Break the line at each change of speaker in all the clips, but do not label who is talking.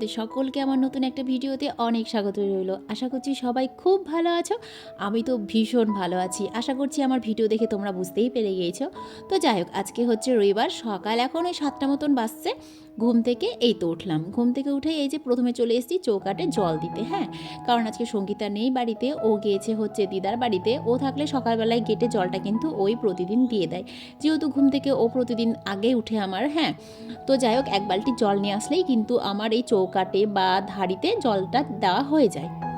তোমাদের সকলকে আমার নতুন একটা ভিডিওতে অনেক স্বাগত রইল। আশা করছি সবাই খুব ভালো আছো। আমি তো ভীষণ ভালো আছি। আশা করছি আমার ভিডিও দেখে তোমরা বুঝতেই পেরে গিয়েছো। তো যাই হোক, আজকে হচ্ছে রবিবার, সকাল এখন ওই সাতটা মতন বাজছে। ঘুম থেকে এই তো উঠলাম। ঘুম থেকে উঠে এই যে প্রথমে চলে এসেছি চৌকাটে জল দিতে হ্যাঁ? কারণ আজকে সঙ্গীতা নেই বাড়িতে, ও গিয়েছে হচ্ছে দিদার বাড়িতে। ও থাকলে সকালবেলায় গেটে জলটা কিন্তু ওই প্রতিদিন দিয়ে দেয়। যেহেতু ঘুম থেকে ও প্রতিদিন আগে উঠে আমার হ্যাঁ? তো যাই হোক, এক বালতি জল নিয়ে আসলেই কিন্তু আমার এই চৌকাটে বা ধাড়িতে জলটা দেওয়া হয়ে যায়।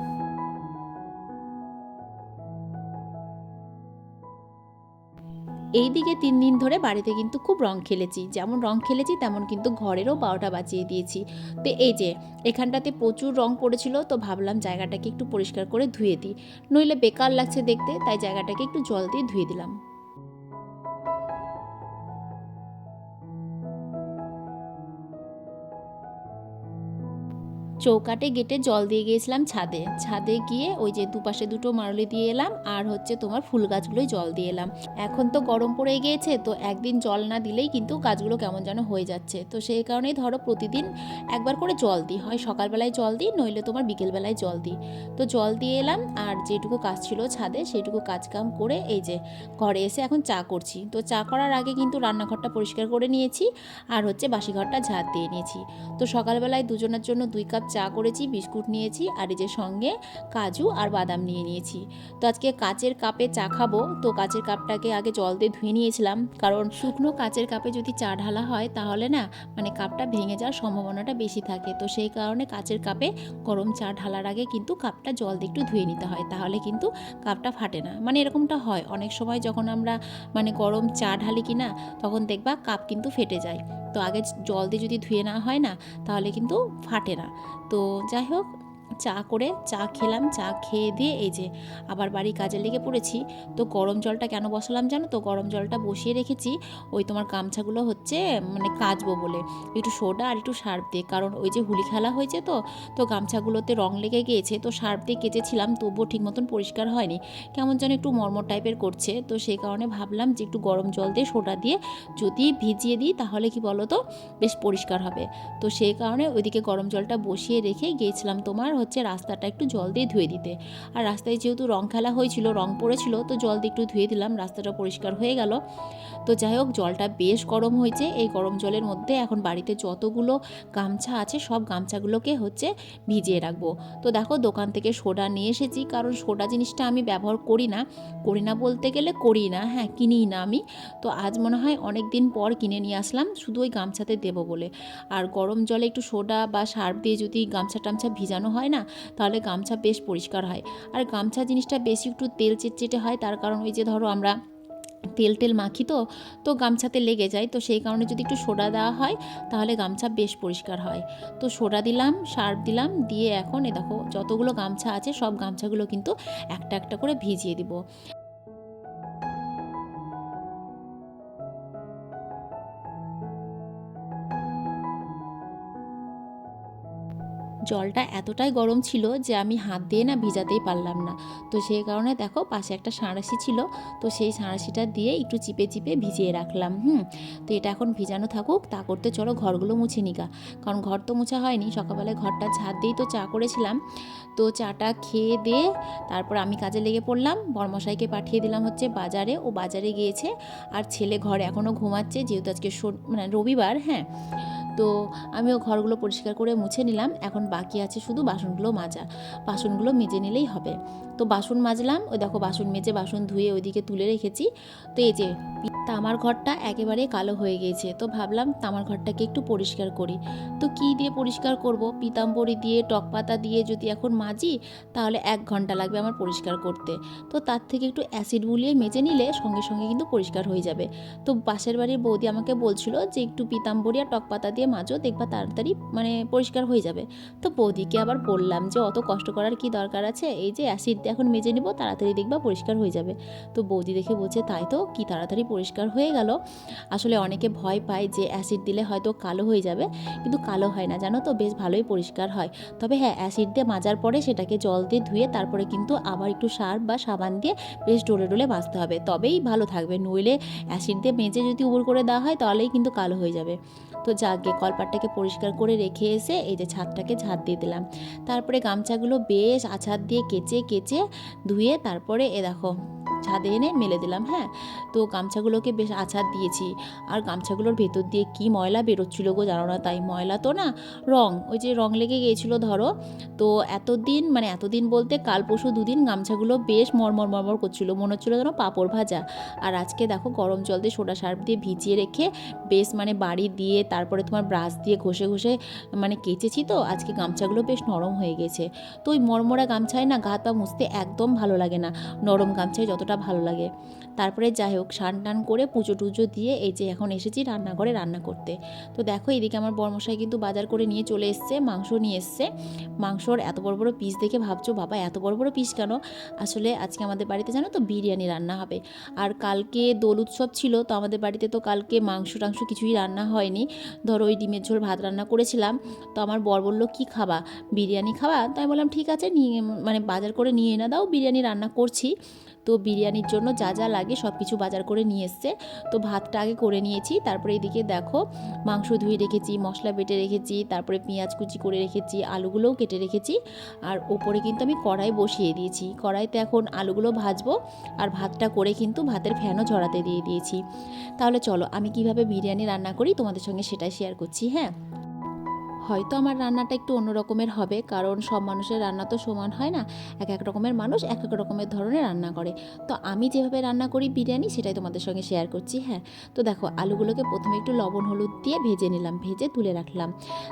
এই দিকে তিন দিন ধরে বাড়িতে কিন্তু খুব রং খেলেছি। যেমন রং খেলেছি, তেমন কিন্তু ঘরেরও বারোটা বাঁচিয়ে দিয়েছি। তো এই যে, এখানটাতে প্রচুর রং পড়েছিল, তো ভাবলাম জায়গাটাকে একটু পরিষ্কার করে ধুয়ে দিই। নইলে বেকার লাগছে দেখতে, তাই জায়গাটাকে একটু জল দিয়ে ধুয়ে দিলাম। চৌকাটে গেটে জল দিয়ে গিয়েছিলাম ছাদে। ছাদে গিয়ে ওই যে দুপাশে দুটো মারলি দিয়ে এলাম আর হচ্ছে তোমার ফুল গাছগুলোই জল দিয়ে এলাম। এখন তো গরম পড়ে গিয়েছে, তো একদিন জল না দিলেই কিন্তু গাছগুলো কেমন যেন হয়ে যাচ্ছে। তো সেই কারণেই ধরো প্রতিদিন একবার করে জল দিই। হয় সকালবেলায় জল দিই, নইলে তোমার বিকেলবেলায় জল দিই। তো জল দিয়ে এলাম আর যেটুকু কাজ ছিল ছাদে সেটুকু কাজ কাম করে এই যে ঘরে এসে এখন চা করছি। তো চা করার আগে কিন্তু রান্নাঘরটা পরিষ্কার করে নিয়েছি আর হচ্ছে বাসি ঘরটা ঝাড় দিয়ে নিয়েছি। তো সকালবেলায় দুজনের জন্য দুই কাপ চা করেছি, বিস্কুট নিয়েছি, আর এই যে সঙ্গে কাজু আর বাদাম নিয়ে নিয়েছি। তো আজকে কাচের কাপে চা খাব। তো কাচের কাপটাকে আগে জল দিয়ে ধুয়ে নিয়েছিলাম। কারণ শুকনো কাচের কাপে যদি চা ঢালা হয়, তাহলে না মানে কাপটা ভেঙে যাওয়ার সম্ভাবনাটা বেশি থাকে। তো সেই কারণে কাচের কাপে গরম চা ঢালার আগে কিন্তু কাপটা জল দিয়ে একটু ধুয়ে নিতে হয়। তাহলে কিন্তু কাপটা ফাটে না। মানে এরকমটা হয়। অনেক সময় যখন আমরা মানে গরম চা ঢালি কি না তখন দেখবা কাপ কিন্তু ফেটে যায়। তো আগে জল দিয়ে যদি ধুয়ে না হয় না, তাহলে কিন্তু ফাটে না। তো যাই হোক চা করে চা খেলাম, চা খেয়ে দিয়ে এই যে আবার বাড়ি কাজে লেগে পড়েছি। তো গরম জলটা কেন বসালাম জানো তো? গরম জলটা বসিয়ে রেখেছি। ওই তোমার গামছাগুলো হচ্ছে মানে কাচবো বলে। একটু সোডা আর একটু সার্ফ দিয়ে। কারণ ওই যে হুলি খেলা হয়েছে তো তো গামছাগুলোতে রং লেগে গিয়েছে। তো সার্ফ দিয়ে কেচেছিলাম, তবুও ঠিক মতন পরিষ্কার হয়নি। কেমন যেন একটু মর্মর টাইপের করছে। তো সেই কারণে ভাবলাম যে একটু গরম জল দিয়ে সোডা দিয়ে যদি ভিজিয়ে দিই তাহলে কি বলো তো? বেশ পরিষ্কার হবে। তো সেই কারণে ওইদিকে গরম জলটা বসিয়ে রেখে গিয়েছিলাম তোমার হচ্ছে রাস্তাটা একটু জল দিয়ে ধুয়ে দিতে। আর রাস্তায় যেহেতু রং খেলা হয়েছিল, রং পড়েছিল, তো জল দিয়ে একটু ধুয়ে দিলাম, রাস্তাটা পরিষ্কার হয়ে গেল। তো যাই হোক, জলটা বেশ গরম হয়েছে। এই গরম জলের মধ্যে এখন বাড়িতে যতগুলো গামছা আছে, সব গামছাগুলোকে হচ্ছে ভিজিয়ে রাখব। তো দেখো, দোকান থেকে সোডা নিয়ে এসেছি। কারণ সোডা জিনিসটা আমি ব্যবহার করি না। করি না বলতে গেলে করি না। হ্যাঁ কিনিই না আমি। তো আজ মনে হয় অনেক দিন পর কিনে নিয়ে আসলাম। শুধু ওই গামছাতে দেবো বলে। আর গরম জলে একটু সোডা বা সার্ফ দিয়ে যদি গামছা টামছা ভিজানো হয় না, তাহলে গামছা বেশ পরিষ্কার হয়। আর গামছা জিনিসটা বেশি একটু তেল চেটচেটে হয়। তার কারণ ওই যে ধরো আমরা তেল টেল মাখি তো তো গামছাতে লেগে যায়। তো সেই কারণে যদি একটু সোডা দেওয়া হয়, তাহলে গামছা বেশ পরিষ্কার হয়। তো সোডা দিলাম, সার্ফ দিলাম, দিয়ে এখন এ দেখো যতগুলো গামছা আছে, সব গামছাগুলো কিন্তু একটা একটা করে ভিজিয়ে দিব। জলটা এতটাই গরম ছিল যে আমি হাত দিয়ে না ভিজাতেই পারলাম না। তো সেই কারণে দেখো পাশে একটা সাঁড়াশি ছিল, তো সেই সাঁড়াশিটা দিয়ে একটু চিপে চিপে ভিজিয়ে রাখলাম, হুম। তো এটা এখন ভিজানো থাকুক, তা করতে চলো ঘরগুলো মুছে নিকা কারণ ঘর তো মুছা হয়নি, সকালবেলায় ঘরটা ছাদ দিয়েই তো চা করেছিলাম। তো চাটা খেয়ে দিয়ে তারপর আমি কাজে লেগে পড়লাম, বর্মশাইকে পাঠিয়ে দিলাম হচ্ছে বাজারে, ও বাজারে গিয়েছে। আর ছেলে ঘরে এখনও ঘুমাচ্ছে, যেহেতু আজকে মানে রবিবার হ্যাঁ। তো আমিও ঘরগুলো পরিষ্কার করে মুছে নিলাম। এখন বাকি আছে শুধু বাসনগুলো মাজা। বাসনগুলো মেজে নিলেই হবে। তো বাসন মাজলাম, ওই দেখো বাসন মেজে বাসন ধুয়ে ওইদিকে তুলে রেখেছি। তো এই যে তামার ঘরটা একেবারে কালো হয়ে গিয়েছে তো ভাবলাম তামার ঘরটাকে একটু পরিষ্কার করি। তো কি দিয়ে পরিষ্কার করব? পিতাম্বরী দিয়ে, টক পাতা দিয়ে যদি এখন মাজি, তাহলে এক ঘণ্টা লাগবে আমার পরিষ্কার করতে। তো তার থেকে একটু অ্যাসিড বুলিয়ে মেজে নিলে সঙ্গে সঙ্গে কিন্তু পরিষ্কার হয়ে যাবে। তো পাশের বাড়ির বৌদি আমাকে বলছিল যে একটু পিতাম্বরী আর টক পাতা দিয়ে মাজো, দেখবা তাড়াতাড়ি মানে পরিষ্কার হয়ে যাবে। তো বৌদিকে আবার বললাম যে, অত কষ্ট করার কি দরকার আছে? এই যে অ্যাসিড দিয়ে এখন মেজে নিব, তাড়াতাড়ি দেখবা পরিষ্কার হয়ে যাবে। তো বৌদি দেখে বলছে, তাই তো, কি তাড়াতাড়ি পরিষ্কার হয়ে গেল। আসলে অনেকে ভয় পায় যে অ্যাসিড দিলে হয়তো কালো হয়ে যাবে, কিন্তু কালো হয় না, জানো তো? বেশ ভালোই পরিষ্কার হয়। তবে হ্যাঁ অ্যাসিড দিয়ে মাজার পরে সেটাকে জল দিয়ে ধুয়ে তারপরে কিন্তু আবার একটু সার্ফ বা সাবান দিয়ে বেশ ডোলে ডোলে মাজতে হবে। তবেই ভালো থাকবে, নইলে অ্যাসিড দিয়ে মেজে যদি উবর করে দেওয়া হয়, তাহলেই কিন্তু কালো হয়ে যাবে। তো যাকে কলপাটটাকে পরিষ্কার করে রেখে এসে এই যে ছাদটাকে ঝাঁত দিয়ে দিলাম। তারপরে গামছাগুলো বেশ আছাদ দিয়ে কেচে কেচে ধুয়ে তারপরে এ দেখো ছাদে এনে মেলে দিলাম হ্যাঁ। তো গামছাগুলোকে বেশ আছাড় দিয়েছি। আর গামছাগুলোর ভেতর দিয়ে কি ময়লা বেরোচ্ছিল গো জানো না? তাই ময়লা তো না, রং, ওই যে রং লেগে গিয়েছিল ধরো। তো এতদিন মানে এতদিন বলতে কাল পরশু দুদিন গামছাগুলো বেশ মরমর মরমর করছিল। মনে হচ্ছিল যেন পাঁপড় ভাজা। আর আজকে দেখো গরম জল দিয়ে সোডা সার্ফ দিয়ে ভিজিয়ে রেখে বেশ মানে বাড়ি দিয়ে তারপরে তোমার ব্রাশ দিয়ে ঘষে ঘষে মানে কেচেছি তো, আজকে গামছাগুলো বেশ নরম হয়ে গেছে। তো ওই মরমরা গামছায় না গা পা মুছতে একদম ভালো লাগে না। নরম গামছায় যতটা ভালো লাগে। তারপরে যাই হোক, স্নান টান করে পুজো টুজো দিয়ে এই যে এখন এসেছি রান্নাঘরে রান্না করতে। তো দেখো এদিকে আমার বর্মশাই কিন্তু বাজার করে নিয়ে চলে এসছে, মাংস নিয়ে এসছে। মাংসর এত বড় বড় পিস দেখে ভাবছ, বাবা এত বড় বড় পিস কেন? আসলে আজকে আমাদের বাড়িতে জানো তো বিরিয়ানি রান্না হবে। আর কালকে দোল উৎসব ছিল, তো আমাদের বাড়িতে তো কালকে মাংস টাংস কিছুই রান্না হয়নি। ধরো ওই ডিমের ঝোল ভাত রান্না করেছিলাম, তো আমার বর বলল, কী খাবা? বিরিয়ানি খাবা? তাই বললাম, ঠিক আছে, নিয়ে মানে বাজার করে নিয়ে এনে দাও, বিরিয়ানি রান্না করছি। তো বিরিয়ানির জন্য যা যা লাগে সব কিছু বাজার করে নিয়ে এসছে। তো ভাতটা আগে করে নিয়েছি, তারপরে এদিকে দেখো মাংস ধুয়ে রেখেছি, মশলা বেটে রেখেছি, তারপরে পেঁয়াজ কুচি করে রেখেছি, আলুগুলোও কেটে রেখেছি। আর ওপরে কিন্তু আমি কড়াই বসিয়ে দিয়েছি। কড়াইতে এখন আলুগুলো ভাজবো আর ভাতটা করে কিন্তু ভাতের ফ্যানও ঝরাতে দিয়ে দিয়েছি। তাহলে চলো আমি কীভাবে বিরিয়ানি রান্না করি তোমাদের সঙ্গে সেটাই শেয়ার করছি হ্যাঁ? হয়তো আমার রান্নাটা একটু অন্য রকমের হবে, কারণ সব মানুষের রান্না তো সমান হয় না। এক এক রকমের মানুষ এক এক রকমের ধরনের রান্না করে। তো আমি যেভাবে রান্না করি বিরিয়ানি, সেটাই তোমাদের সঙ্গে শেয়ার করছি হ্যাঁ। তো দেখো, আলুগুলোকে প্রথমে একটু লবণ, হলুদ দিয়ে ভেজে নিলাম, ভেজে তুলে রাখলাম।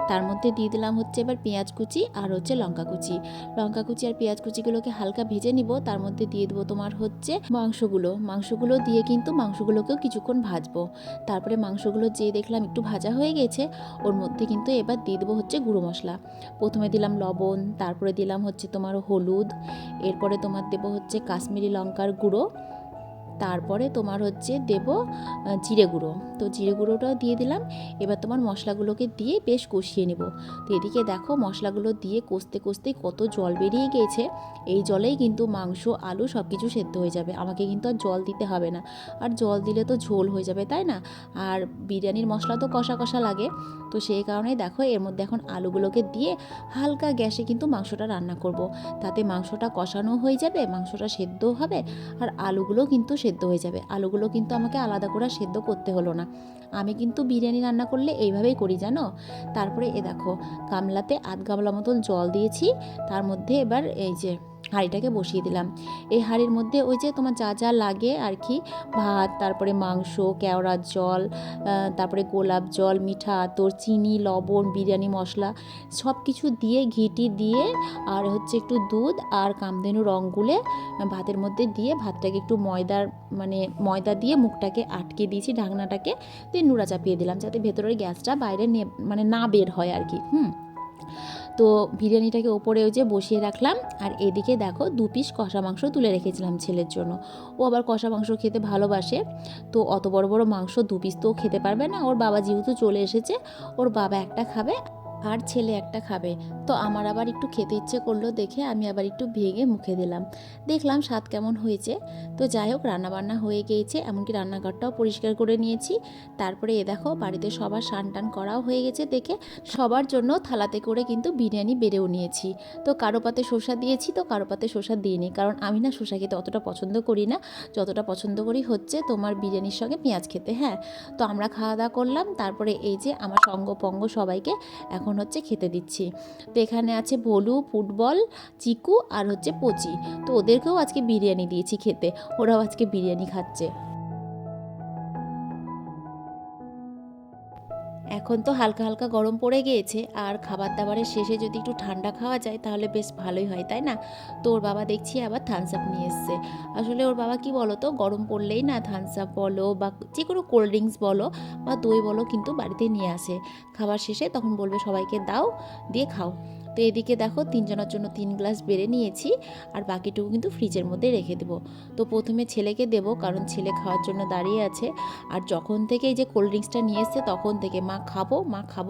তার মধ্যে দিয়ে দিলাম হচ্ছে এবার পেঁয়াজ কুচি আর হচ্ছে লঙ্কা কুচি। লঙ্কা কুচি আর পেঁয়াজ কুচিগুলোকে হালকা ভেজে নিব, তার মধ্যে দিয়ে দেবো তোমার হচ্ছে মাংসগুলো। মাংসগুলো দিয়ে কিন্তু মাংসগুলোকেও কিছুক্ষণ ভাজবো। তারপরে মাংসগুলো যে দেখলাম একটু ভাজা হয়ে গেছে, ওর মধ্যে কিন্তু এবার দিয়ে দেবো হচ্ছে গুঁড়ো মশলা। প্রথমে দিলাম লবণ, তারপরে দিলাম হচ্ছে তোমার হলুদ, এরপরে তোমার দেবো হচ্ছে কাশ্মীরি লঙ্কার গুঁড়ো তারপরে তোমার হচ্ছে দেব জিরে গুঁড়ো। তো জিরে গুঁড়োটাও দিয়ে দিলাম। এবার তোমার মশলাগুলোকে দিয়ে বেশ কষিয়ে নেব। তো এদিকে দেখো মশলাগুলো দিয়ে কষতে কষতে কত জল বেরিয়ে গিয়েছে। এই জলেই কিন্তু মাংস, আলু সব কিছু সেদ্ধ হয়ে যাবে। আমাকে কিন্তু আর জল দিতে হবে না। আর জল দিলে তো ঝোল হয়ে যাবে, তাই না? আর বিরিয়ানির মশলা তো কষা কষা লাগে। তো সেই কারণেই দেখো এর মধ্যে এখন আলুগুলোকে দিয়ে হালকা গ্যাসে কিন্তু মাংসটা রান্না করব। তাতে মাংসটা কষানো হয়ে যাবে, মাংসটা সেদ্ধ হবে, আর আলুগুলো কিন্তু সেদ্ধ হয়ে যাবে। আলুগুলো কিন্তু আমাকে আলাদা করে সেদ্ধ করতে হলো না। আমি কিন্তু বিরিয়ানি রান্না করলে এইভাবেই করি, জানো? তারপরে এ দেখো, গামলাতে আধ গামলা মতন জল দিয়েছি। তার মধ্যে এবার এই যে হাঁড়িটাকে বসিয়ে দিলাম। এই হাঁড়ির মধ্যে ওই যে তোমার যা যা লাগে আর কি ভাত, তারপরে মাংস, কেওড়ার জল তারপরে গোলাপ জল, মিঠা তোর চিনি, লবণ, বিরিয়ানি, মশলা সব কিছু দিয়ে, ঘিটি দিয়ে, আর হচ্ছে একটু দুধ আর কামধেনু রং গুলে ভাতের মধ্যে দিয়ে ভাতটাকে একটু ময়দার মানে ময়দা দিয়ে মুখটাকে আটকে দিয়েছি ঢাকনাটাকে, দিয়ে নুড়া চাপিয়ে দিলাম যাতে ভেতরের গ্যাসটা বাইরে মানে না বের হয় আর কি হুম? তো বিরিয়ানিটাকে ওপরে ওই যে বসিয়ে রাখলাম, আর এদিকে দেখো দু পিস কষা মাংস তুলে রেখেছিলাম ছেলের জন্য। ও আবার কষা মাংস খেতে ভালোবাসে, তো অত বড় বড় মাংস দু পিস তো খেতে পারবে না। ওর বাবা যেহেতু চলে এসেছে, ওর বাবা একটা খাবে আর ছেলে একটা খাবে। তো আমার আবার একটু খেতে ইচ্ছে করল দেখে আমি আবার একটু ভেঙে মুখে দিলাম। দেখলাম স্বাদ কেমন হয়েছে। তো যাই হোক, রান্নাবান্না হয়ে গিয়েছে, এমনকি রান্নাঘরটাও পরিষ্কার করে নিয়েছি। তারপরে এ দেখো, বাড়িতে সবার স্নান টান করাও হয়ে গেছে দেখে সবার জন্য থালাতে করে কিন্তু বিরিয়ানি বেড়েও নিয়েছি। তো কারও পাতে শসা দিয়েছি, তো কারও পাতে শসা দিইনি। কারণ আমি না শসা খেতে অতটা পছন্দ করি না। যতটা পছন্দ করি হচ্ছে তোমার বিরিয়ানির সঙ্গে পেঁয়াজ খেতে হ্যাঁ। তো আমরা খাওয়া দাওয়া করলাম। তারপরে এই যে আমার সঙ্গ পঙ্গ সবাইকে এখন হচ্ছে খেতে দিচ্ছি। তো এখানে আছে ভলু ফুটবল, চিকু আর হচ্ছে পচি। তো ওদেরকেও আজকে বিরিয়ানি দিয়েছি খেতে। ওরাও আজকে বিরিয়ানি খাচ্ছে। এখন তো হালকা হালকা গরম পড়ে গিয়েছে, আর খাবার দাবারের শেষে যদি একটু ঠান্ডা খাওয়া যায়, তাহলে বেশ ভালোই হয়, তাই না? তো ওর বাবা দেখছি আবার থামস আপ নিয়ে এসছে। আসলে ওর বাবা কি বলো তো গরম পড়লেই না থামস আপ বলো বা যে কোনো কোল্ড ড্রিঙ্কস বলো বা দই বলো কিন্তু বাড়িতে নিয়ে আসে। খাবার শেষে তখন বলবে, সবাইকে দাও, দিয়ে খাও। তো এদিকে দেখো তিনজনের জন্য তিন গ্লাস বেড়ে নিয়েছি, আর বাকিটুকু কিন্তু ফ্রিজের মধ্যে রেখে দেবো। তো প্রথমে ছেলেকে দেব, কারণ ছেলে খাওয়ার জন্য দাঁড়িয়ে আছে। আর যখন থেকে এই যে কোল্ড ড্রিঙ্কসটা নিয়ে এসছে, তখন থেকে মা খাব মা খাব,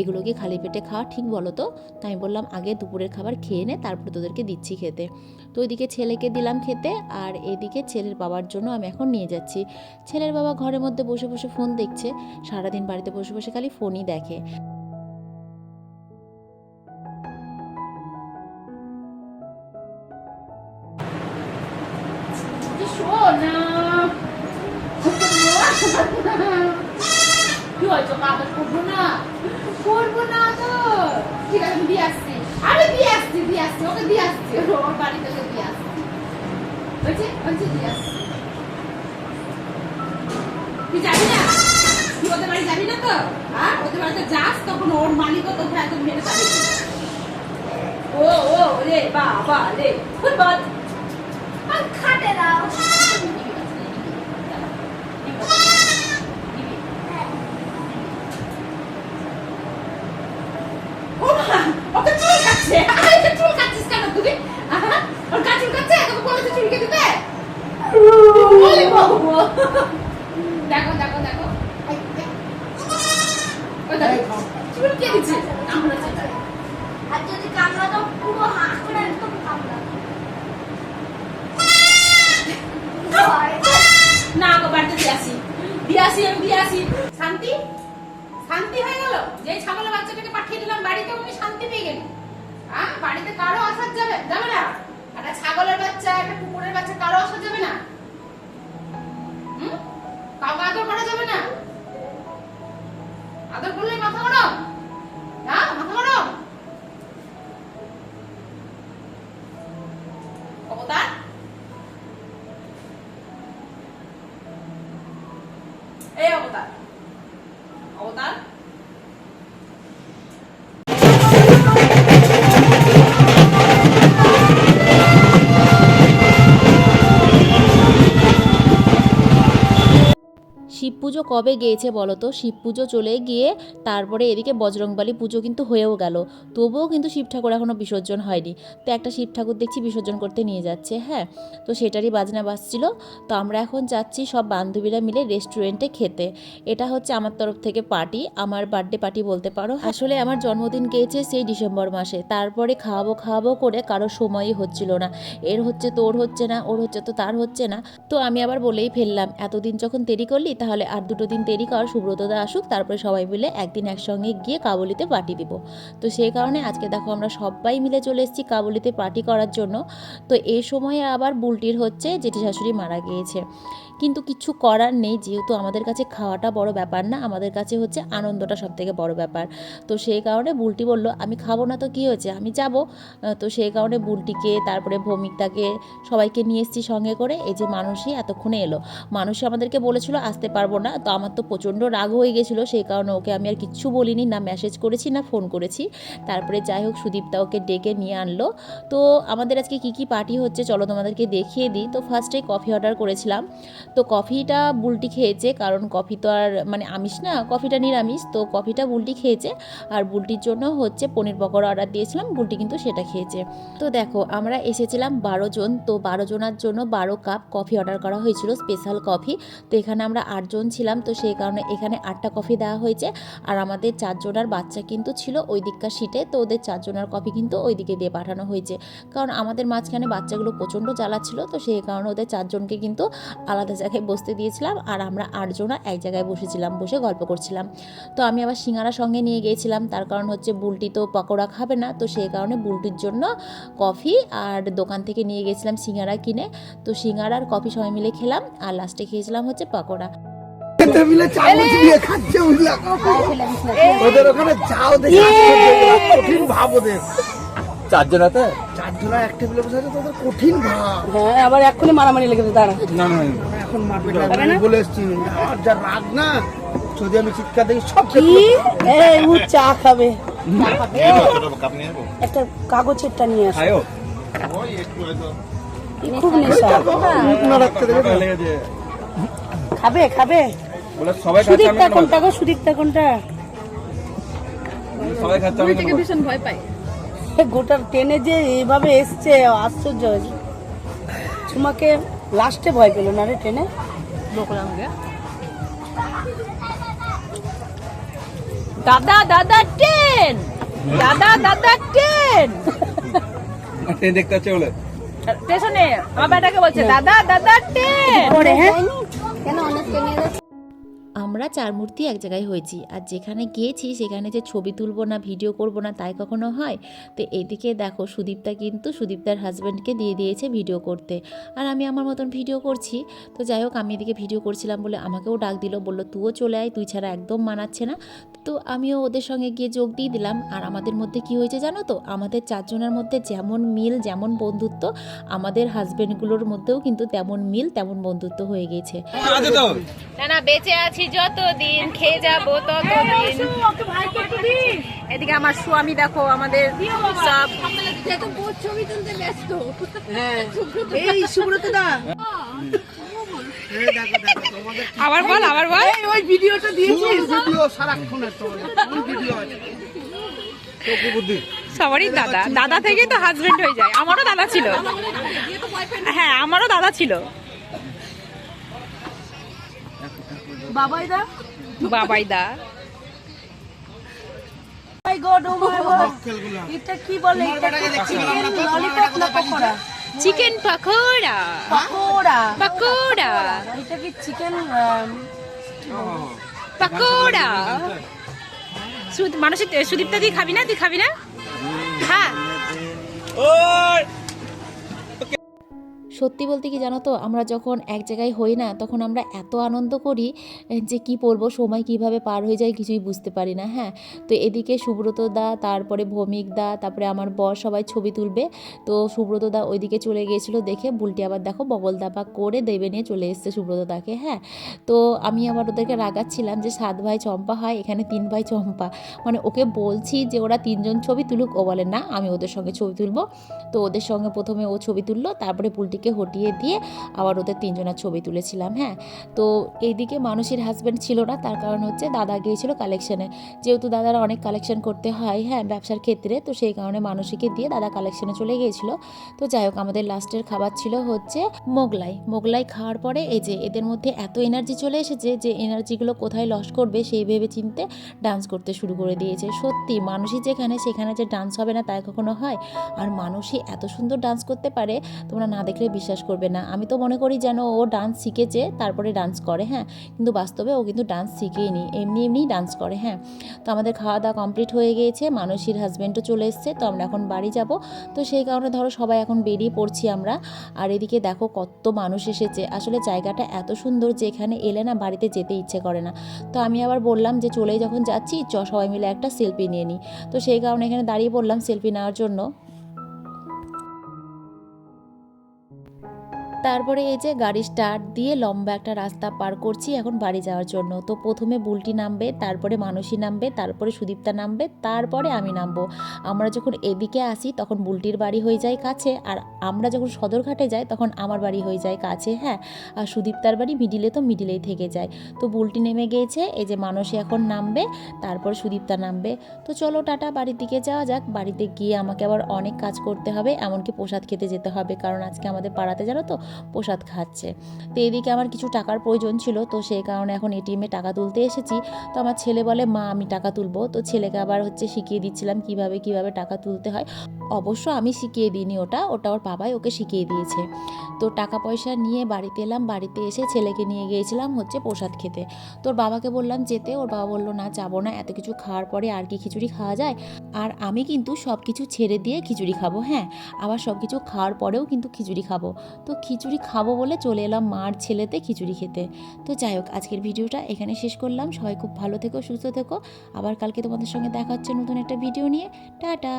এগুলোকে খালি পেটে খাওয়া ঠিক বলো তো? তো আমি বললাম, আগে দুপুরের খাবার খেয়ে নে, তারপর তোদেরকে দিচ্ছি খেতে। তো ওইদিকে ছেলেকে দিলাম খেতে, আর এদিকে ছেলের বাবার জন্য আমি এখন নিয়ে যাচ্ছি। ছেলের বাবা ঘরের মধ্যে বসে বসে ফোন দেখছে, সারাদিন বাড়িতে বসে বসে খালি ফোনই দেখে।
হয়েছে কাগজ করব না। করব না তো। ঠিক আছে দিয়ে আসছি। আরে দিয়ে আসছি দিয়ে আসছি, ওকে দিয়ে আসছি। ওর বাড়ি থেকে দিয়ে আসছি। বলছে বলছে দিয়ে আসছি। তুই ওদের বাড়ি যাবি না তো? হ্যাঁ? ওদের বাড়িতে যাস, তখন ওর মালিকও তোকে একদম মেরে যাবে ও ও, রে বাবা রে। ফুটবল আর খাটে দাও ও মা, ওকে চুল কাটছে আরে ওকে চুল কাটছিস কেন তুই আহা, ওর গা চুল কাটছে তোকে বলেছে চুল কেটে দিতে ওরে বাবা। দেখো দেখো দেখো এই, এই। ওই দেখো, চুল কে দিচ্ছে আমরা
আর যদি কামড়া তো পুরো হাঁ করে একদম কামড়া
না গো বাড়িতে দিয়ে আসি দিয়ে আসি, আমি আসি। শান্তি? শান্তি হয়ে গেল? যে ছাগলের বাচ্চাটাকে পাঠিয়ে দিলাম বাড়িতে, উনি শান্তি পেয়ে গেলি হ্যাঁ বাড়িতে কারও আসার যাবে? যাবে না। একটা ছাগলের বাচ্চা, একটা কুকুরের বাচ্চা, কারও আসা যাবে না। কাউকে আদর করা যাবে না। আদর করলে মাথা গরম? না, মাথা গরম? অবতার? এই অবতার অবতার
শিব পুজো কবে গিয়েছে বলো তো? শিব পুজো চলে গিয়ে তারপরে এদিকে বজরংবলী পুজো কিন্তু হয়েও গেল। তবুও কিন্তু শিব ঠাকুর এখনও বিসর্জন হয়নি। তো একটা শিব ঠাকুর দেখছি বিসর্জন করতে নিয়ে যাচ্ছে হ্যাঁ? তো সেটারই বাজনা বাজছিল। তো আমরা এখন যাচ্ছি সব বান্ধবীরা মিলে রেস্টুরেন্টে খেতে। এটা হচ্ছে আমার তরফ থেকে পার্টি। আমার বার্থডে পার্টি বলতে পারো আসলে আমার জন্মদিন গিয়েছে সেই ডিসেম্বর মাসে। তারপরে খাওয়াবো খাওয়াবো করে কারও সময়ই হচ্ছিল না। এর হচ্ছে তো ওর হচ্ছে না, ওর হচ্ছে তো তার হচ্ছে না। তো আমি আবার বলেই ফেললাম, এতদিন যখন দেরি করলি, তাহলে আর দুটো দিন দেরি কর সুব্রতদা আসুক, তারপরে সবাই মিলে একদিন একসঙ্গে গিয়ে কাবলিতে পার্টি দিব। তো সেই কারণে আজকে দেখো আমরা সবাই মিলে চলে এসেছি কাবলিতে পার্টি করার জন্য। তো এই সময়ে আবার বুলটির হচ্ছে জেঠি শাশুড়ি মারা গিয়েছে। কিন্তু কিছু করার নেই, যেহেতু আমাদের কাছে খাওয়াটা বড় ব্যাপার না, আমাদের কাছে হচ্ছে আনন্দটা সব থেকে বড় ব্যাপার। তো সেই কারণে বুলটি বলল, আমি খাব না তো কী হয়েছে? আমি যাব। তো সেই কারণে বুলটিকে, তারপরে ভৌমিকটাকে সবাইকে নিয়ে এসেছি সঙ্গে করে। এই যে মানুষই এতক্ষণে এলো। মানুষই আমাদেরকে বলেছিল, আসতে পারব না। তো আমার তো প্রচণ্ড রাগ হয়ে গেছিল, সেই কারণে ওকে আমি আর কিচ্ছু বলিনি, না মেসেজ করেছি, না ফোন করেছি। তারপরে যাই হোক সুদীপটা ওকে ডেকে নিয়ে আনলো। তো আমাদের আজকে কী কী পার্টি হচ্ছে, চলো তোমাদেরকে দেখিয়ে দিই। তো ফার্স্টেই কফি অর্ডার করেছিলাম। তো কফিটা বুলটি খেয়েছে, কারণ কফি তো আর মানে আমিষ না, কফিটা নিরামিষ, তো কফিটা বুলটি খেয়েছে। আর বুলটির জন্য হচ্ছে পনির পকোড়া অর্ডার দিয়েছিলাম, বুলটি কিন্তু সেটা খেয়েছে। তো দেখো, আমরা এসেছিলাম বারো জন, তো বারো জনের জন্য বারো কাপ কফি অর্ডার করা হয়েছিল, স্পেশাল কফি। তো এখানে আমরা আটজন ছিলাম, তো সেই কারণে এখানে আটটা কফি দেওয়া হয়েছে। আর আমাদের চারজনের বাচ্চা কিন্তু ছিল ওই দিককার সিটে, তো ওদের চারজনের কফি কিন্তু ওই দিকে দিয়ে পাঠানো হয়েছে। কারণ আমাদের মাঝখানে বাচ্চাগুলো প্রচণ্ড জ্বালাচ্ছিল তো সেই কারণে ওদের চারজনকে কিন্তু আলাদা জায়গায় বসতে দিয়েছিলাম আর আমরা আটজনা এক জায়গায় বসেছিলাম বসে গল্প করছিলাম। তো আমি আবার সিঙ্গারা সঙ্গে নিয়ে গিয়েছিলাম তার কারণ হচ্ছে বুলটি তো পকোড়া খাবে না তো সেই কারণে বুলটির জন্য কফি আর দোকান থেকে নিয়ে গেছিলাম সিঙ্গারা কিনে। তো সিঙ্গারা আর কফি সবাই মিলে খেলাম আর লাস্টে খেয়েছিলাম হচ্ছে পকোড়া।
টেবিলে চামচ দিয়ে খাচ্ছে ওদের ওখানে যাও দেখে কঠিন ভাব ওদের।
চারজন আছে?
চারজনা এক টেবিলে বসে আছে তোদের কঠিন ভাব।
হ্যাঁ আবার এক্ষুনি মারামারি লেগেছে দাঁড়া।
না না
এখন মারপিট হবে না। বলে এসছি। আর যা রাগ না যদি আমি চিৎকার দেখি সব
কি? এই ও চা খাবে। একটা কাগজেরটা নিয়ে আসো। খুব নেশা।
না রাখতে দেবে
খাবে খাবে।
বলে সবাই খাচ্ছে আমি
কোনটা গো? সুদীপটা কোনটা?
সবাই খাচ্ছে আমি কেন খাব?
গোটা ট্রেনে যে এইভাবে এসছে আশ্চর্য হয়েছে তোমাকে লাস্টে ভয় পেল না রে ট্রেনে?
দাদা দাদা ট্রেন! দাদা দাদা ট্রেন!
ট্রেন দেখতে হচ্ছে বলে।
স্টেশনে আমার বেটাকে বলছে দাদা দাদা ট্রেন!
পরে হ্যাঁ?
কেন অনেক ট্রেনে
আমরা চার মূর্তি এক জায়গায় হয়েছি। আর যেখানে গিয়েছি, সেখানে যে ছবি তুলবো না, ভিডিও করব না, তাই কখনো হয়? তো এদিকে দেখো, সুদীপ্তা কিন্তু সুদীপ্তার হাজব্যান্ডকে দিয়ে দিয়েছে ভিডিও করতে। আর আমি আমার মতন ভিডিও করছি। তো যাই হোক, আমি এদিকে ভিডিও করছিলাম বলে আমাকেও ডাক দিল, বলল, তুইও চলে আয়, তুই ছাড়া একদম মানাচ্ছে না। তো আমিও ওদের সঙ্গে গিয়ে যোগ দিয়ে দিলাম। আর আমাদের মধ্যে কি হয়েছে জানো তো? আমাদের চারজনের মধ্যে যেমন মিল, যেমন বন্ধুত্ব, আমাদের হাজব্যান্ডগুলোর মধ্যেও কিন্তু তেমন মিল, তেমন বন্ধুত্ব হয়ে
তো
না না বেঁচে আছি যতদিন খেয়ে যাব ততদিন। এদিকে আমার স্বামী দেখো আমাদের সব
ছবি তুলতে ব্যস্ত।
এই সুব্রত দা
আবার বল আবার বল।
ওই ভিডিওটা দিয়েছিস?
ভিডিও সারাক্ষণের তো ভিডিও আছে?
সবারই দাদা। দাদা থেকেই তো হাজবেন্ড হয়ে যায়। আমারও দাদা ছিল। হ্যাঁ আমারও দাদা ছিল।
বাবাই দা
বাবাই দা
মাই গড ও মাই গড এটা কি বলে? চিকেন পকোড়া?
পাকোড়া
পকোড়া
পাকোড়া
এটা কি চিকেন
পাকোড়া সুদ মানুষের সুদীপ্তা তুই খাবি না? তুই খাবি না? হ্যাঁ সত্যি বলতে কি জানো তো, আমরা যখন এক জায়গায় হই না, তখন আমরা এত আনন্দ করি যে কি বলব, সময় কীভাবে পার হয়ে যায় কিছুই বুঝতে পারি না হ্যাঁ? তো এদিকে সুব্রত দা, তারপরে ভৌমিক দা, তারপরে আমার বর সবাই ছবি তুলবে। তো সুব্রত দা ওইদিকে চলে গিয়েছিল দেখে, বুলটি আবার দেখো ববল দাবা করে দেবে নিয়ে চলে এসছে সুব্রত দাকে হ্যাঁ? তো আমি আবার ওদেরকে রাগাচ্ছিলাম যে সাত ভাই চম্পা হয়, এখানে তিন ভাই চম্পা। মানে ওকে বলছি যে ওরা তিনজন ছবি তুলুক, ও বলে না, আমি ওদের সঙ্গে ছবি তুলবো। তো ওদের সঙ্গে প্রথমে ও ছবি তুললো, তারপরে পুলটিকে হটিয়ে দিয়ে আবার ওদের তিনজনের ছবি তুলেছিলাম হ্যাঁ। তো এইদিকে মানুষের হাজব্যান্ড ছিল না, তার কারণ হচ্ছে দাদা গিয়েছিল কালেকশানে যেহেতু দাদারা অনেক কালেকশন করতে হয় হ্যাঁ ব্যবসার ক্ষেত্রে, তো সেই কারণে মানুষীকে দিয়ে দাদা কালেকশানে চলে গিয়েছিল। তো যাই হোক, আমাদের লাস্টের খাবার ছিল হচ্ছে মোগলাই। মোগলাই খাওয়ার পরে এই যে এদের মধ্যে এত এনার্জি চলে এসেছে যে এনার্জিগুলো কোথায় লস করবে সেই ভেবে চিনতে ডান্স করতে শুরু করে দিয়েছে। সত্যি মানুষই যেখানে সেখানে যে ডান্স হবে না তাই কখনো হয়। আর মানুষই এত সুন্দর ডান্স করতে পারে, তোমরা না দেখলে বিশ্বাস করবে না। আমি তো মনে করি যেন ও ডান্স শিখেছে, তারপরে ডান্স করে হ্যাঁ। কিন্তু বাস্তবে ও কিন্তু ডান্স শিখেইনি, এমনি এমনি ডান্স করে হ্যাঁ। তো আমাদের খাওয়া দাওয়া কমপ্লিট হয়ে গিয়েছে মানুষের হাজব্যান্ডও চলে এসছে, তো আমরা এখন বাড়ি যাব। তো সেই কারণে ধরো সবাই এখন বেরিয়ে পড়ছি আমরা। আর এদিকে দেখো কত মানুষ এসেছে। আসলে জায়গাটা এত সুন্দর যে এখানে এলে না বাড়িতে যেতে ইচ্ছে করে না। তো আমি আবার বললাম যে চলেই যখন যাচ্ছি, চ সবাই মিলে একটা সেলফি নিয়ে নিই। তো সেই কারণে এখানে দাঁড়িয়ে পড়লাম সেলফি নেওয়ার জন্য। Thank you তারপরে এই যে গাড়ি স্টার্ট দিয়ে লম্বা একটা রাস্তা পার করছি এখন বাড়ি যাওয়ার জন্য। তো প্রথমে বুলটি নামবে, তারপরে মানসী নামবে, তারপরে সুদীপ্তা নামবে, তারপরে আমি নামবো। আমরা যখন এদিকে আসি তখন বুলটির বাড়ি হয়ে যায় কাছে, আর আমরা যখন সদরঘাটে যাই তখন আমার বাড়ি হয়ে যায় কাছে হ্যাঁ? আর সুদীপ্তার বাড়ি মিডিলে তো মিডিলেই থেকে যায়। তো বুলটি নেমে গিয়েছে এই যে মানসী এখন নামবে, তারপর সুদীপ্তা নামবে। তো চলো টাটা, বাড়ির দিকে যাওয়া যাক। বাড়িতে গিয়ে আমাকে আবার অনেক কাজ করতে হবে, এমনকি প্রসাদ খেতে যেতে হবে, কারণ আজকে আমাদের পাড়াতে জানো তো প্রসাদ খাচ্ছে। তো এদিকে আমার কিছু টাকার প্রয়োজন ছিল, তো সেই কারণে এখন এটিএমে টাকা তুলতে এসেছি। তো আমার ছেলে বলে, মা, আমি টাকা তুলবো। তো ছেলেকে আবার হচ্ছে শিখিয়ে দিচ্ছিলাম কীভাবে কীভাবে টাকা তুলতে হয়। অবশ্য আমি শিখিয়ে দিইনি ওটা ওটা ওর বাবাই ওকে শিখিয়ে দিয়েছে। তো টাকা পয়সা নিয়ে বাড়িতে এলাম, বাড়িতে এসে ছেলেকে নিয়ে গিয়েছিলাম হচ্ছে প্রসাদ খেতে। তোর বাবাকে বললাম, যেতে। ওর বাবা বলল, না, যাব না, এত কিছু খাওয়ার পরে আর কি খিচুড়ি খাওয়া যায়? আর আমি কিন্তু সব কিছু ছেড়ে দিয়ে খিচুড়ি খাব হ্যাঁ? আবার সব কিছু খাওয়ার পরেও কিন্তু খিচুড়ি খাব। তো খিচুড়ি খাব বলে চলে এলাম মার ছেলেতে খিচুড়ি খেতে। তো যাই হোক, আজকের ভিডিওটা এখানে শেষ করলাম। সবাই খুব ভালো থেকো, সুস্থ থেকো। আবার কালকে তোমাদের সঙ্গে দেখা হচ্ছে নতুন একটা ভিডিও নিয়ে। টাটা!